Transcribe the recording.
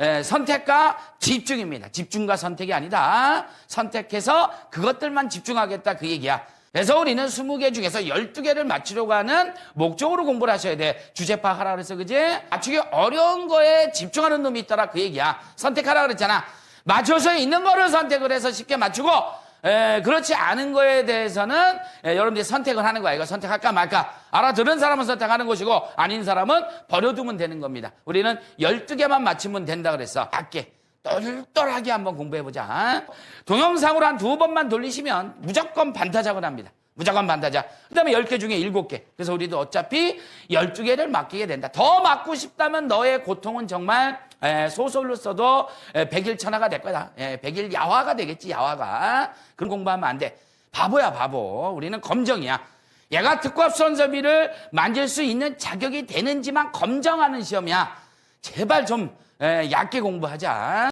에, 선택과 집중입니다. 집중과 선택이 아니다. 선택해서 그것들만 집중하겠다 그 얘기야. 그래서 우리는 20개 중에서 12개를 맞추려고 하는 목적으로 공부를 하셔야 돼. 주제 파악하라 그래서 그지? 맞추기 어려운 거에 집중하는 놈이 있더라 그 얘기야. 선택하라 그랬잖아. 맞춰서 있는 거를 선택을 해서 쉽게 맞추고 에, 그렇지 않은 거에 대해서는 에, 여러분들이 선택을 하는 거야. 이거 선택할까 말까. 알아들은 사람은 선택하는 것이고 아닌 사람은 버려두면 되는 겁니다. 우리는 12개만 맞추면 된다 그랬어. 작게. 똘똘하게 한번 공부해보자. 동영상으로 한 두 번만 돌리시면 무조건 반타작을 합니다. 무조건 반타작. 그 다음에 10개 중에 7개. 그래서 우리도 어차피 12개를 맡기게 된다. 더 맡고 싶다면 너의 고통은 정말 에, 소설로 써도 에, 백일천하가 될 거다. 에, 백일 야화가 되겠지, 야화가. 그런 공부하면 안 돼. 바보야, 바보. 우리는 검정이야. 얘가 특급 선서비를 만질 수 있는 자격이 되는지만 검정하는 시험이야. 제발 좀 에, 얕게 공부하자.